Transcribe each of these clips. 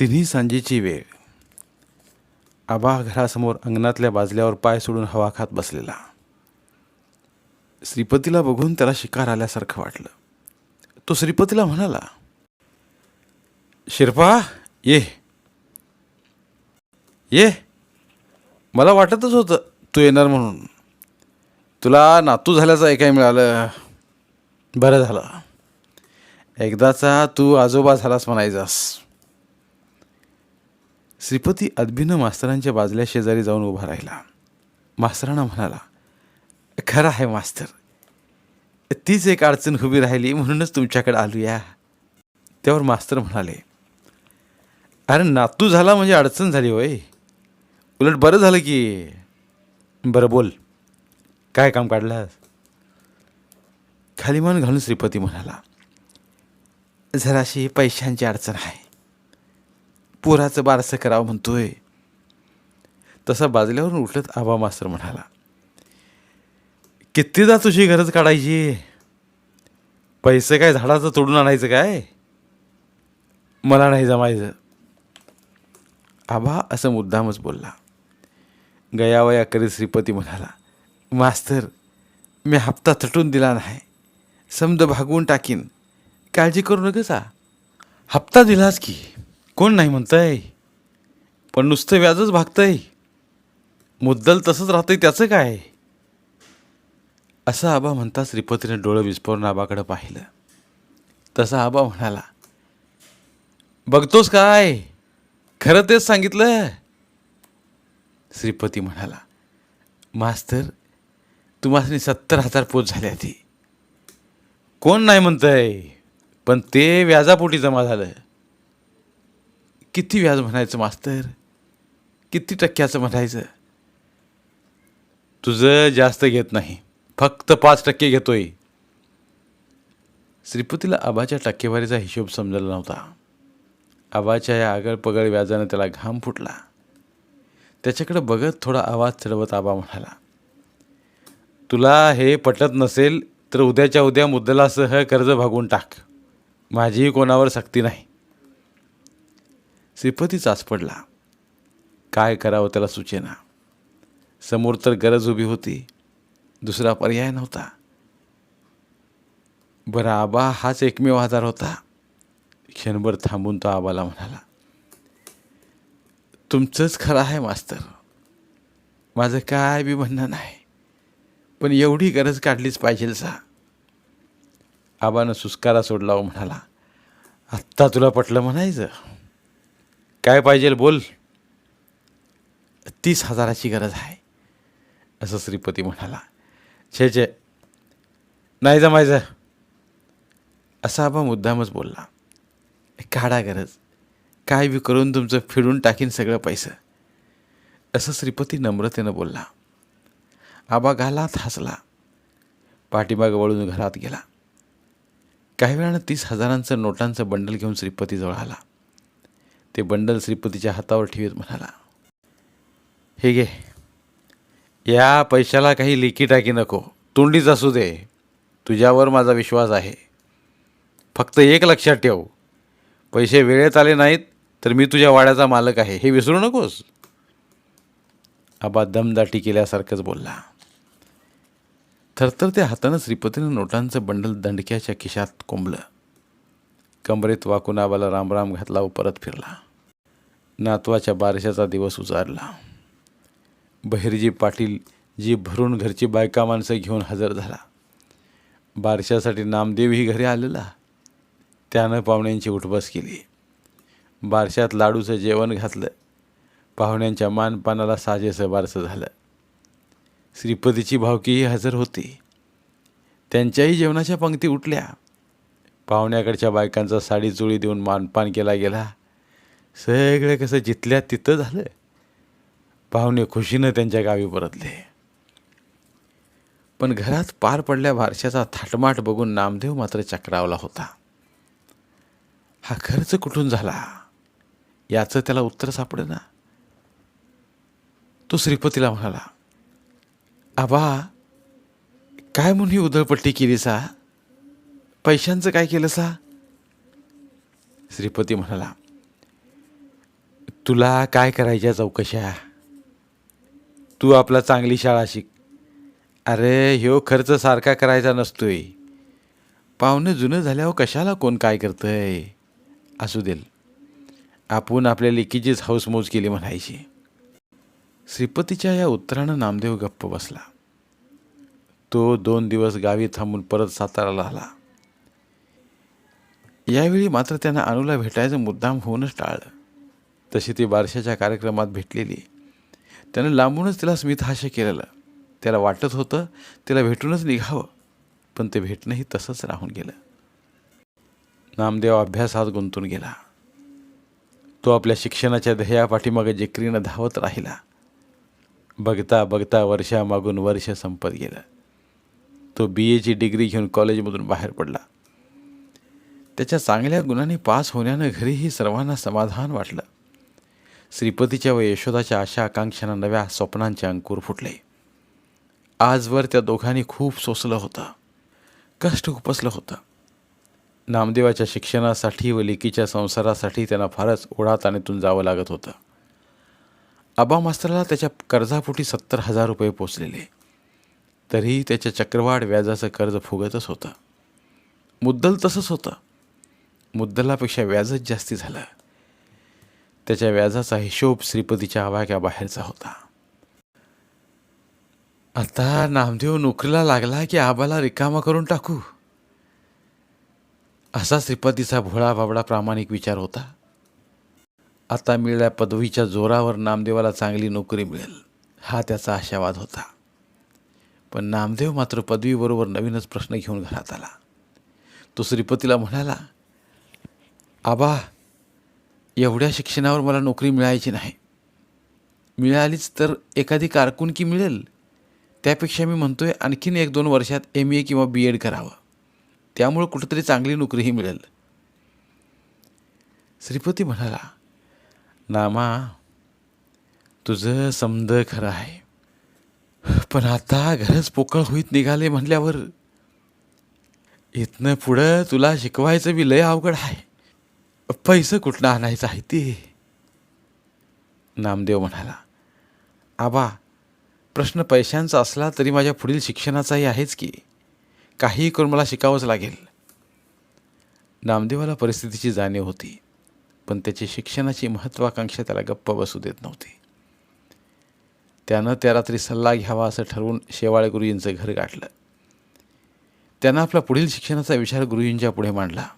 तिन्ही सांजेची वेळ. आबा घरासमोर अंगणातल्या बाजल्यावर पाय सोडून हवा खात बसलेला. श्रीपतीला बघून त्याला शिकार आल्यासारखं वाटलं. तो श्रीपतीला म्हणाला शिरपा ये. ये. मला वाटतच होतं तू येणार म्हणून. तुला नातू झाल्याचं ऐकाय मिळालं. बरं झालं. एकदाचा तू आजोबा झालास म्हणायचास. श्रीपती अदबीनं मास्तरांच्या बाजल्या शेजारी जाऊन उभा राहिला. मास्तरांना म्हणाला खरं आहे मास्तर तीच एक अडचण उभी राहिली म्हणूनच तुमच्याकडे आलो या त्यावर मास्तर म्हणाले अरे नातू झाला म्हणजे अडचण झाली होय. उलट बरं झालं की. बरं बोल काय काम काढलं खालीमान घालून श्रीपती म्हणाला जराशी पैशांची अडचण आहे. पुराचं बारसं करावं म्हणतोय. तसा बाजल्यावरून उठलत आबा मास्तर म्हणाला कितीदा तुझी गरज काढायची? पैसे काय झाडाचं तोडून आणायचं काय? मला नाही जमायचं. आबा असं मुद्दामच बोलला. गयावया करीत श्रीपती म्हणाला मास्तर मी हप्ता तटून दिला नाही. समज भागवून टाकीन. काळजी करू नकसा. हप्ता दिलास की? कोण नाही म्हणतंय? पण नुसतं व्याजच भागतंय. मुद्दल तसंच राहतंय त्याचं काय? असं आबा म्हणता श्रीपतीने डोळं विस्फोरून आबाकडं पाहिलं. तसा आबा म्हणाला बघतोस काय? खरं तेच सांगितलं. श्रीपती म्हणाला मास्तर तुम्हाला सत्तर हजार पोच झाले आधी. कोण नाही म्हणतंय पण ते व्याजापोटी जमा झालं. किती व्याज म्हणायचं मास्तर? किती टक्क्याचं म्हणायचं? तुझं जास्त घेत नाही. फक्त पाच टक्के घेतोय. श्रीपतीला आबाच्या टक्केवारीचा हिशोब समजला नव्हता. आबाच्या या आगळपगळ व्याजानं त्याला घाम फुटला. त्याच्याकडे बघत थोडा आवाज चढवत आबा म्हणाला तुला हे पटत नसेल तर उद्याच्या उद्या मुद्दलासह कर्ज भागून टाक. माझीही कोणावर सक्ती नाही. श्रीपती चाच पडला. काय करावं त्याला सुचेना. समोर तर गरज उभी होती. दुसरा पर्याय नव्हता. बरं आबा हाच एकमेव आजार होता. क्षणभर थांबून तो आबाला म्हणाला तुमचंच खरं आहे मास्तर. माझं काय बी म्हणणं नाही. पण एवढी गरज काढलीच पाहिजे सा आबानं सुस्कारा सोडला व म्हणाला आत्ता तुला पटलं म्हणायचं. काय पाहिजे बोल. तीस हजाराची गरज आहे असं श्रीपती म्हणाला. छे छे. नाही जमायचं. असा आबा मुद्दामच बोलला. काढा गरज. काय बी करून तुमचं फिडून टाकीन सगळं पैसं. असं श्रीपती नम्रतेनं बोलला. आबा गालात हसला. पाठीमाग वळून घरात गेला. काही वेळानं तीस हजारांचं नोटांचं बंडल घेऊन श्रीपतीजवळ आला. ते बंडल श्रीपतीच्या हातावर ठेवीत म्हणाला हे घे. या पैशाला काही लेखी टाकी नको. तोंडीच असू दे. तुझ्यावर माझा विश्वास आहे. फक्त एक लक्षात ठेव. पैसे वेळेत आले नाहीत तर मी तुझ्या वाड्याचा मालक आहे. हे विसरू नकोस. आबा दमदाटी केल्यासारखंच बोलला. थरथर त्या हातानं श्रीपतीनं नोटांचं बंडल दंडक्याच्या खिशात कोंबलं. कमरेत वाकून आबाला रामराम घातला व परत फिरला. नातवाच्या बारशाचा दिवस उजारला. बहिरजी पाटील जी भरून घरची बायका माणसं घेऊन हजर झाला. बारशासाठी नामदेवही घरी आलेला. त्यानं पाहुण्यांची उठबस केली. बारशात लाडूचं जेवण घातलं. पाहुण्यांच्या मानपानाला साजेसं बारसं झालं. श्रीपतीची भावकीही हजर होती. त्यांच्याही जेवणाच्या पंक्ती उठल्या. पाहुण्याकडच्या बायकांचा साडी चोळी देऊन मानपान केला गेला. सगळे कसं जिथल्या तिथं झालं पाहुणे खुशीनं त्यांच्या गावी परतले. पण घरात पार पडल्या बारशाचा थाटमाट बघून नामदेव मात्र चक्रावला होता. हा खर्च कुठून झाला? याचं त्याला उत्तर सापडेना. तो श्रीपतीला म्हणाला आबा काय म्हणून ही उधळपट्टी केली सा पैशांचं काय केलं सा श्रीपती म्हणाला तुला काय करायच्या चौकशा? तू आपला चांगली शाळा शिक. अरे ह्यो खर्च सारखा करायचा नसतोय. पाहुणे जुनं झाल्यावर कशाला कोण काय करतंय? असू देल. आपण आपल्या लेकीचीच हौसमौज केली म्हणायची. श्रीपतीच्या या उत्तरानं नामदेव गप्प बसला. तो दोन दिवस गावी थांबून परत साताराला आला. यावेळी मात्र त्यांना अनुला भेटायचं मुद्दाम होऊनच टाळलं. तशी ती बारशाच्या कार्यक्रमात भेटलेली. त्यानं लांबूनच तिला स्मितहास्य केलेलं. त्याला वाटत होतं तिला भेटूनच निघावं पण ते भेटणंही तसंच राहून गेलं. नामदेव अभ्यासात गुंतून गेला. तो आपल्या शिक्षणाच्या ध्येयापाठीमागे जिकरीनं धावत राहिला. बघता बघता वर्षामागून वर्ष संपत गेलं. तो बी एची डिग्री घेऊन कॉलेजमधून बाहेर पडला. त्याच्या चांगल्या गुणांनी पास होण्यानं घरीही सर्वांना समाधान वाटलं. श्रीपतीच्या व यशोदाच्या आशा आकांक्षांना नव्या स्वप्नांचे अंकुर फुटले. आजवर त्या दोघांनी खूप सोसलं होतं. कष्ट उपसलं होतं. नामदेवाच्या शिक्षणासाठी व लेकीच्या संसारासाठी त्यांना फारच ओढाताणीतून जावं लागत होतं. आबा मास्तराला त्याच्या कर्जापोटी सत्तर हजार रुपये पोचलेले. तरीही त्याच्या चक्रवाढ व्याजाचं कर्ज फुगतच होतं. मुद्दल तसंच होतं. मुद्दलापेक्षा व्याजच जास्ती झालं. त्याच्या व्याजाचा हिशोब श्रीपतीच्या आवाक्या बाहेरचा होता. आता नामदेव नोकरीला लागला की आबाला रिकामा करून टाकू? असा श्रीपतीचा भोळा बाबडा प्रामाणिक विचार होता. आता मिळल्या पदवीच्या जोरावर नामदेवाला चांगली नोकरी मिळेल हा त्याचा आशावाद होता. पण नामदेव मात्र पदवीबरोबर नवीनच प्रश्न घेऊन घरात आला. तो श्रीपतीला म्हणाला आबा एवढ्या शिक्षणावर मला नोकरी मिळायची नाही. मिळालीच तर एखादी कारकुनकी मिळेल. त्यापेक्षा मी म्हणतोय आणखीन एक दोन वर्षात एम ए किंवा बी एड करावं. त्यामुळं कुठंतरी चांगली नोकरीही मिळेल. श्रीपती म्हणाला नामा तुझं समद खरं आहे. पण आता घरच पोकळ होईत निघाले म्हटल्यावर इथनं पुढं तुला शिकवायचं बी लय अवघड आहे. पैसे कुठनं आणायचं आहे ते? नामदेव म्हणाला आबा प्रश्न पैशांचा असला तरी माझ्या पुढील शिक्षणाचाही आहेच की. काहीही करून मला शिकावंच लागेल. नामदेवाला परिस्थितीची जाणीव होती पण त्याची शिक्षणाची महत्त्वाकांक्षा त्याला गप्प बसू देत नव्हती. त्यानं त्या रात्री सल्ला घ्यावा असं ठरवून शेवाळे गुरुजींचं घर गाठलं. त्यानं आपला पुढील शिक्षणाचा विचार गुरुजींच्या पुढे मांडला.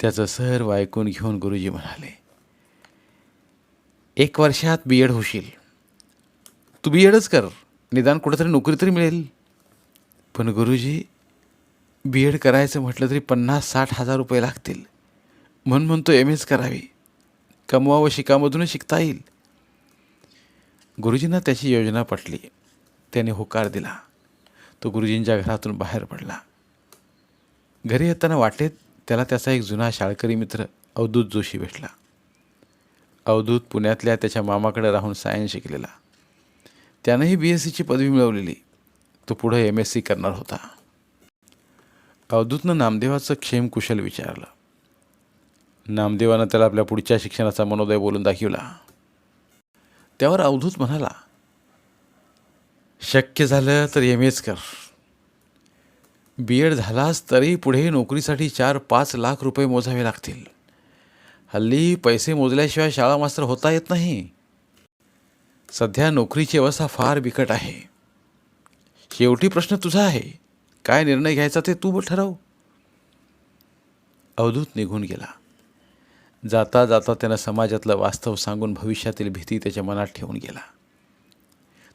त्याचं सर्व ऐकून घेऊन गुरुजी म्हणाले एक वर्षात बी एड होशील. तू बी एडच कर. निदान कुठंतरी नोकरी तरी मिळेल. पण गुरुजी बी एड करायचं म्हटलं तरी पन्नास साठ हजार रुपये लागतील. म्हणून म्हणतो एम एच करावी. कमवा व शिकामधूनच शिकता येईल. गुरुजींना त्याची योजना पटली. त्याने होकार दिला. तो गुरुजींच्या घरातून बाहेर पडला. घरी येताना वाटेत त्याला त्याचा एक जुना शाळकरी मित्र अवधूत जोशी भेटला. अवधूत पुण्यातल्या त्याच्या मामाकडे राहून सायन्स शिकलेला. त्यानंही बी एस सीची पदवी मिळवलेली. तो पुढं एम एस सी करणार होता. अवधूतनं नामदेवाचं क्षेमकुशल विचारलं. नामदेवानं त्याला आपल्या पुढच्या शिक्षणाचा मनोदय बोलून दाखवला. त्यावर अवधूत म्हणाला शक्य झालं तर एम एच कर. बी एड झालास तरी पुढे नोकरीसाठी चार पाच लाख रुपये मोजावे लागतील. हल्ली पैसे मोजल्याशिवाय शाळा मास्तर होता येत नाही. सध्या नोकरीची अवस्था फार बिकट आहे. शेवटी प्रश्न तुझा आहे काय निर्णय घ्यायचा ते तू ठरव. अवधूत निघून गेला. जाता जाता त्यानं समाजातलं वास्तव सांगून भविष्यातील भीती त्याच्या मनात ठेवून गेला.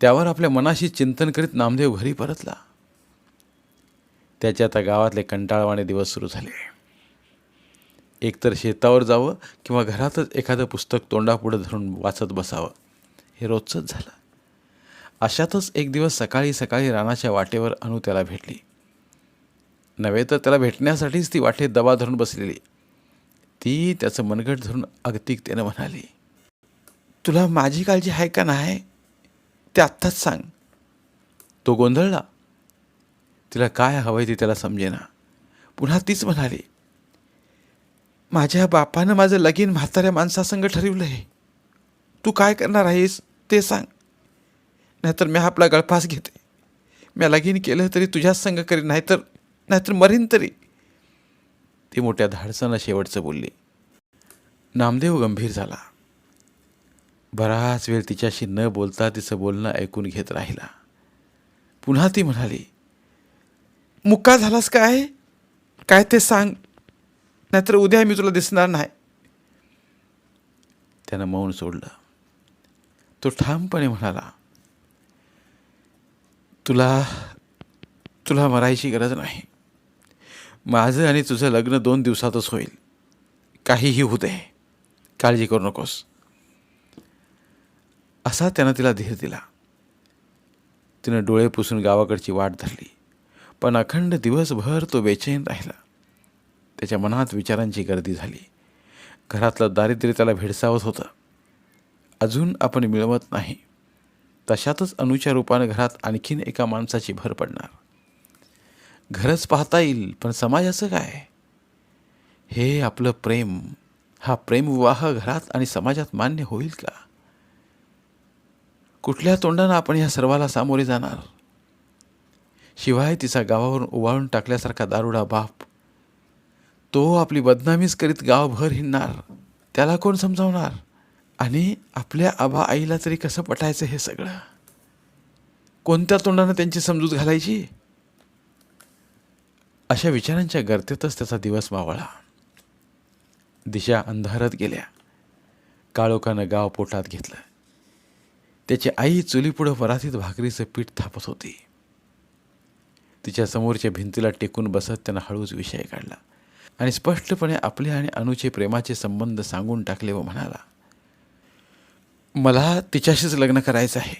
त्यावर आपल्या मनाशी चिंतन करीत नामदेव घरी परतला. त्याच्या आता गावातले कंटाळवाणे दिवस सुरू झाले. एकतर शेतावर जावं किंवा घरातच एखादं पुस्तक तोंडापुढं धरून वाचत बसावं हे रोजचंच झालं. अशातच एक दिवस सकाळी सकाळी रानाच्या वाटेवर अनु त्याला भेटली. नव्हे तर त्याला भेटण्यासाठीच ती वाटेत दबा धरून बसलेली. ती त्याचं मनगट धरून अगतिकतेनं म्हणाली तुला माझी काळजी आहे का नाही ते आत्ताच सांग. तो गोंधळला. तिला काय हवंय ते त्याला समजेना. पुन्हा तीच म्हणाली माझ्या बापानं माझं लगीन म्हाताऱ्या माणसासंग ठरवलं आहे. तू काय करणार आहेस ते सांग. नाहीतर मी आपला गळफास घेते. मी लगीन केलं तरी तुझ्याच संग करीन नाहीतर नाहीतर मरीन तरी. ती मोठ्या धाडसानं शेवटचं बोलली. नामदेव गंभीर झाला. बराच वेळ तिच्याशी न बोलता तिचं बोलणं ऐकून घेत राहिला. पुन्हा ती म्हणाली मुक्का झालास काय? काय ते सांग. नाहीतर उद्या मी तुला दिसणार नाही. त्यानं मौन सोडलं. तो ठामपणे म्हणाला तुला तुला मरायची गरज नाही. माझं आणि तुझं लग्न दोन दिवसातच होईल. काहीही होऊ दे. काळजी करू नकोस. असा त्यानं तिला धीर दिला. तिनं डोळे पुसून गावाकडची वाट धरली. पण अखंड दिवसभर तो बेचैन राहिला. त्याच्या मनात विचारांची गर्दी झाली. घरातलं दारिद्र्य त्याला भेडसावत होतं. अजून आपण मिळवत नाही. तशातच अनुच्या रूपानं घरात आणखीन एका माणसाची भर पडणार. घरच पाहता येईल पण समाजाचं काय? हे आपलं प्रेम. हा प्रेमविवाह घरात आणि समाजात मान्य होईल का? कुठल्या तोंडानं आपण या सर्वाला सामोरे जाणार? शिवाय तिचा गावावरून उवाळून टाकल्यासारखा दारुडा बाप. तो आपली बदनामीच करीत गावभर हिंडणार. त्याला कोण समजावणार? आणि आपल्या आबा आईला तरी कसं पटायचं हे सगळं? कोणत्या तोंडानं त्यांची समजूत घालायची? अशा विचारांच्या गर्तेतच त्याचा दिवस मावळा दिशा अंधारत गेल्या. काळोखानं गाव पोटात घेतलं. त्याची आई चुलीपुढं वरातीत भाकरीचं पीठ थापत होती. तिच्या समोरच्या भिंतीला टेकून बसत त्यानं हळूच विषय काढला आणि स्पष्टपणे आपले आणि अनुचे प्रेमाचे संबंध सांगून टाकले व म्हणाला मला तिच्याशीच लग्न करायचं आहे.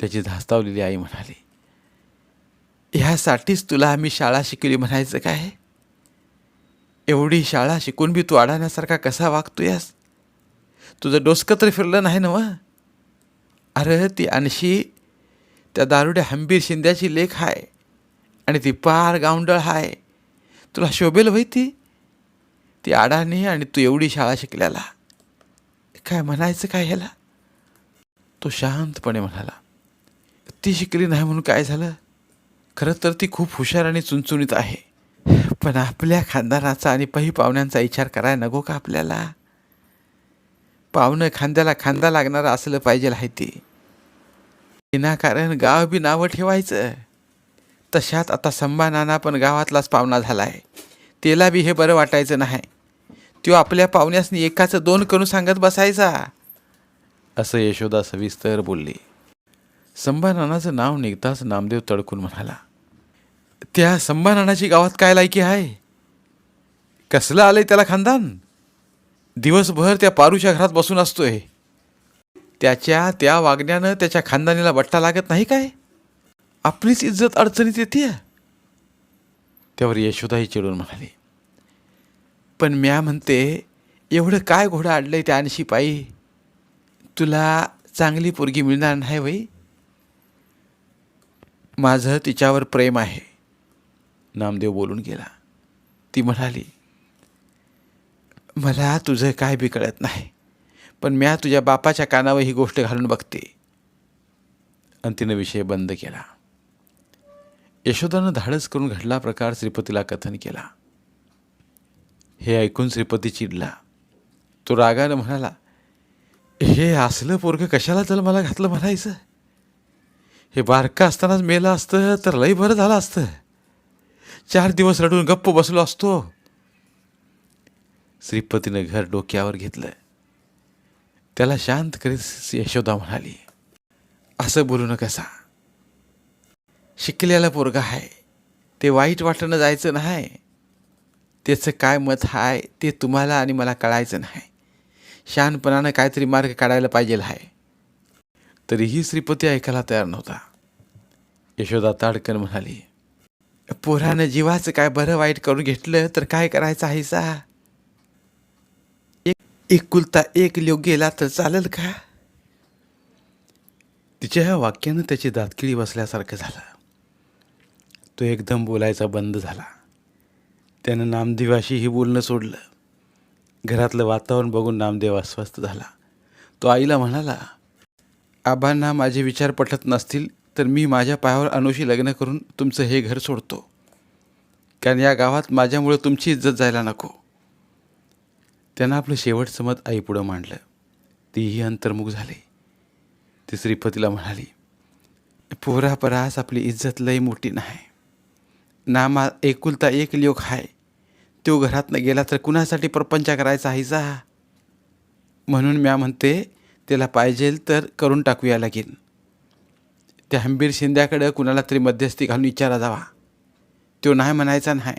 त्याची धास्तावलेली आई म्हणाली ह्यासाठीच तुला आम्ही शाळा शिकली म्हणायचं काय? एवढी शाळा शिकून बी तू अडाण्यासारखा कसा वागतोयस? तुझं डोसकं तर फिरलं नाही ना व अरे ती आणशी त्या दारुड्या हंबीर शिंद्याची लेख आहे आणि ती पार गावंडळ आहे तुला शोभेल होई ती? ती अडाणी आणि तू एवढी शाळा शिकल्याला. काय म्हणायचं काय ह्याला? तो शांतपणे म्हणाला ती शिकली नाही म्हणून काय झालं? खरं तर ती खूप हुशार आणि चुणचुणीत आहे. पण आपल्या खानदानाचा आणि पही पाहुण्यांचा विचार करायला नको का आपल्याला? पाहुणं खांद्याला खांदा लागणारं असलं पाहिजे आहे ते. विनाकारण गाव बी नावं ठेवायचं. तशात आता संभा नाना पण गावातलाच पाहुणा झाला आहे त्याला बी हे बरं वाटायचं नाही. तो आपल्या पाहुण्यासनी एकाचं दोन करून सांगत बसायचा. असं यशोदा सविस्तर बोलली. संभा नानाचं नाव निघताच नामदेव तडकून म्हणाला त्या संभा नानाची गावात काय लायकी आहे? कसलं आलंय त्याला खानदान? दिवसभर त्या पारूच्या घरात बसून असतोय. त्याच्या त्या वागण्यानं त्याच्या खानदानीला बट्टा लागत नाही काय? आपलीच इज्जत अडचणीत येते. त्यावर यशोदाही चिडून म्हणाली पण म्या म्हणते एवढं काय घोडं अडलंय त्या आणशी पायी तुला चांगली पोरगी मिळणार नाही वई माझं तिच्यावर प्रेम आहे. नामदेव बोलून गेला. ती म्हणाली मला तुझं काय बी कळत नाही. पण म्या तुझ्या बापाच्या कानावर ही गोष्ट घालून बघते. आणि तिनं विषय बंद केला. यशोदानं धाडस करून घडला प्रकार श्रीपतीला कथन केला. हे ऐकून श्रीपती चिडला. तो रागानं म्हणाला हे असलं पोरगं कशाला तर मला घातलं म्हणायचं? हे बारकं असतानाच मेलं असतं तर लई बरं झालं असतं. चार दिवस रडून गप्प बसलो असतो. श्रीपतीनं घर डोक्यावर घेतलं. त्याला शांत करीत यशोदा म्हणाली असं बोलू नकसा. शिकलेला पोरगा आहे ते वाईट वाटणं जायचं नाही. त्याचं काय मत आहे ते तुम्हाला आणि मला कळायचं नाही. शहाणपणानं काहीतरी मार्ग काढायला पाहिजे आहे तरीही श्रीपती ऐकायला तयार नव्हता. यशोदा ताडकन म्हणाली पोरानं जीवाचं काय बरं वाईट करून घेतलं तर काय करायचं आहे सा? एकुलता एक लिव गेला तर चालेल का? तिच्या ह्या वाक्यानं त्याची दातकिळी बसल्यासारखं झालं. तो एकदम बोलायचा बंद झाला. त्यानं नामदेवाशीही बोलणं सोडलं. घरातलं वातावरण बघून नामदेव अस्वस्थ झाला. तो आईला म्हणाला आबांना माझे विचार पटत नसतील तर मी माझ्या पायावर अनुशी लग्न करून तुमचं हे घर सोडतो. कारण या गावात माझ्यामुळे तुमची इज्जत जायला नको. त्यानं आपलं शेवटचं मत आईपुढं मांडलं. तीही अंतर्मुख झाली. ती श्रीपतीला म्हणाली पोरापरास आपली इज्जत लई मोठी नाही. ना मा एकुलता एक लोक आहे तो घरातनं गेला तर कुणासाठी प्रपंच करायचा आहेसा म्हणून म्या म्हणते त्याला पाहिजेल तर करून टाकूया लागेल त्या हंबीर शिंद्याकडं कुणाला तरी मध्यस्थी घालून विचारा जावा. तो नाही म्हणायचा नाही.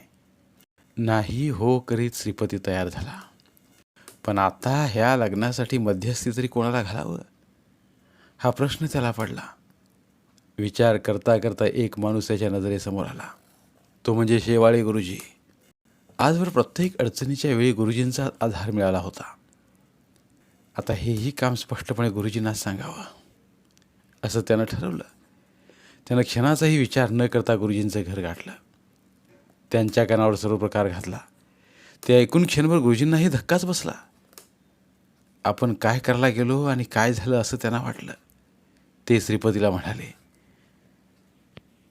नाही हो करीत श्रीपती तयार झाला. पण आता ह्या लग्नासाठी मध्यस्थी तरी कोणाला घालावं? हा प्रश्न त्याला पडला. विचार करता करता एक माणूस त्याच्या नजरेसमोर आला. तो म्हणजे शेवाळे गुरुजी. आजवर प्रत्येक अडचणीच्या वेळी गुरुजींचा आधार मिळाला होता. आता हेही काम स्पष्टपणे गुरुजींना सांगावं. असं त्यानं ठरवलं. त्यानं क्षणाचाही विचार न करता गुरुजींचं घर गाठलं. त्यांच्या कानावर सर्व प्रकार घातला. ते ऐकून क्षणभर गुरुजींनाही धक्काच बसला. आपण काय करायला गेलो आणि काय झालं असं त्यांना वाटलं. ते श्रीपतीला म्हणाले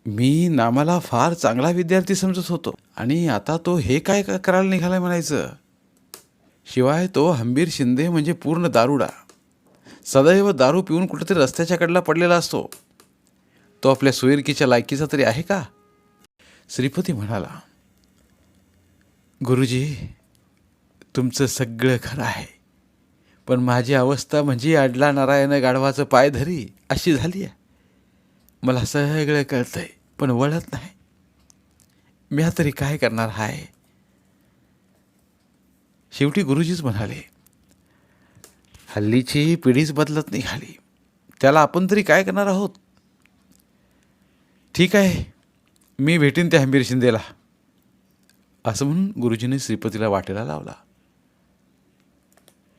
मी नामाला फार चांगला विद्यार्थी समजत होतो आणि आता तो हे काय करायला निघालाय म्हणायचं. शिवाय तो हंबीर शिंदे म्हणजे पूर्ण दारुडा. सदैव दारू पिऊन कुठेतरी रस्त्याच्या कडला पडलेला असतो. तो आपल्या सोयरकीच्या लायकीचा तरी आहे का? श्रीपती म्हणाला गुरुजी तुमचं सगळं खरं आहे. पण माझी अवस्था म्हणजे अडला नारायण गाढवाचं पाय धरी अशी झाली आहे. मला सगळं कळतंय पण वळत नाही. मी तरी काय करणार हाय? शेवटी गुरुजीच म्हणाले हल्लीची पिढीच बदलत निघाली. त्याला आपण तरी काय करणार आहोत? ठीक आहे मी भेटीन त्या हंबीर शिंदेला. असं म्हणून गुरुजीने श्रीपतीला वाटेला लावला.